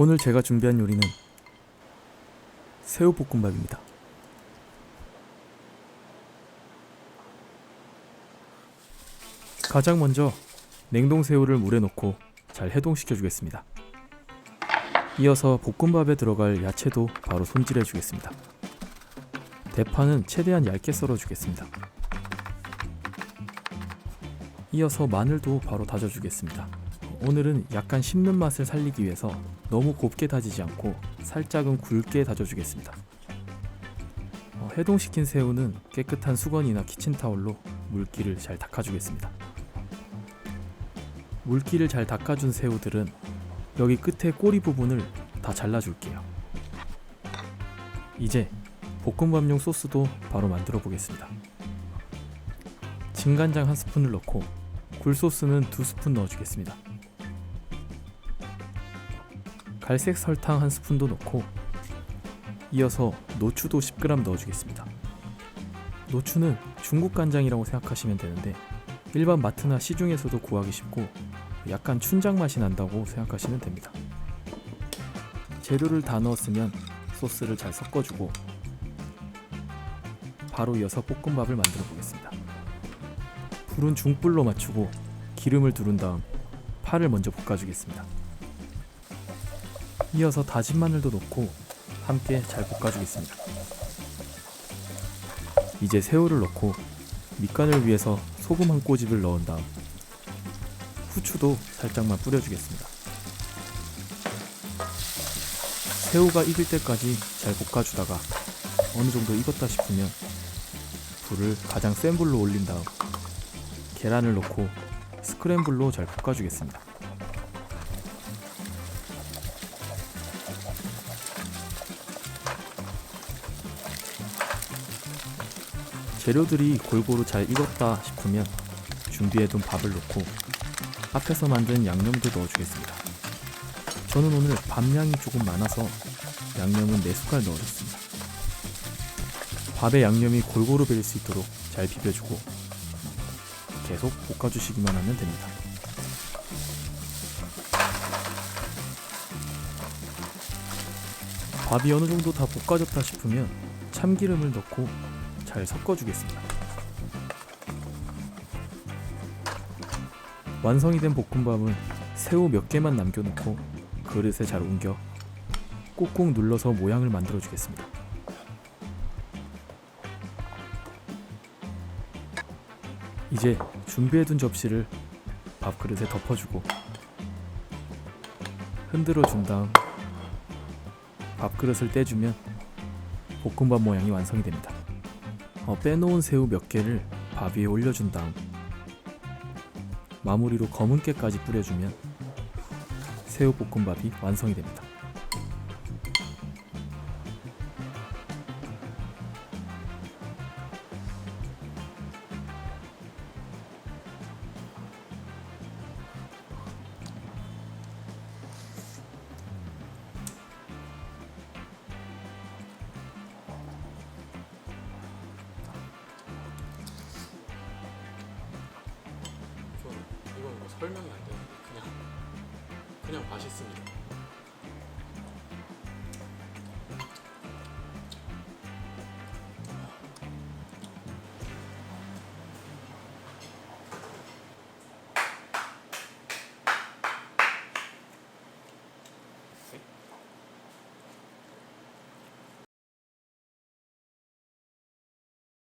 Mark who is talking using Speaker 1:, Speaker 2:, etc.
Speaker 1: 오늘 제가 준비한 요리는 새우볶음밥입니다. 가장 먼저 냉동 새우를 물에 넣고 잘 해동시켜 주겠습니다. 이어서 볶음밥에 들어갈 야채도 바로 손질해 주겠습니다. 대파는 최대한 얇게 썰어 주겠습니다. 이어서 마늘도 바로 다져 주겠습니다. 오늘은 약간 씹는 맛을 살리기 위해서 너무 곱게 다지지 않고 살짝은 굵게 다져주겠습니다. 어, 해동시킨 새우는 깨끗한 수건이나 키친타올로 물기를 잘 닦아주겠습니다. 물기를 잘 닦아준 새우들은 여기 끝에 꼬리 부분을 다 잘라줄게요. 이제 볶음밥용 소스도 바로 만들어 보겠습니다. 진간장 한 스푼을 넣고 굴소스는 두 스푼 넣어주겠습니다. 갈색 설탕 한 스푼도 넣고 이어서 노추도 10g 넣어주겠습니다. 노추는 중국 간장이라고 생각하시면 되는데 일반 마트나 시중에서도 구하기 쉽고 약간 춘장 맛이 난다고 생각하시면 됩니다. 재료를 다 넣었으면 소스를 잘 섞어주고 바로 이어서 볶음밥을 만들어 보겠습니다. 불은 중불로 맞추고 기름을 두른 다음 파를 먼저 볶아주겠습니다. 이어서 다진 마늘도 넣고 함께 잘 볶아주겠습니다. 이제 새우를 넣고 밑간을 위해서 소금 한 꼬집을 넣은 다음 후추도 살짝만 뿌려주겠습니다. 새우가 익을 때까지 잘 볶아주다가 어느 정도 익었다 싶으면 불을 가장 센 불로 올린 다음 계란을 넣고 스크램블로 잘 볶아주겠습니다. 재료들이 골고루 잘 익었다 싶으면 준비해둔 밥을 넣고 앞에서 만든 양념도 넣어주겠습니다. 저는 오늘 밥량이 조금 많아서 양념은 4숟갈 넣어줬습니다. 밥에 양념이 골고루 배일 수 있도록 잘 비벼주고 계속 볶아주시기만 하면 됩니다. 밥이 어느 정도 다 볶아졌다 싶으면 참기름을 넣고 잘 섞어주겠습니다. 완성이 된 볶음밥은 새우 몇 개만 남겨놓고 그릇에 잘 옮겨 꾹꾹 눌러서 모양을 만들어 주겠습니다. 이제 준비해둔 접시를 밥그릇에 덮어주고 흔들어 준 다음 밥그릇을 떼주면 볶음밥 모양이 완성이 됩니다. 어, 빼놓은 새우 몇 개를 밥 위에 올려준 다음 마무리로 검은 깨까지 뿌려주면 새우 볶음밥이 완성이 됩니다.
Speaker 2: 설명이 안 되는데 그냥 그냥 맛있습니다.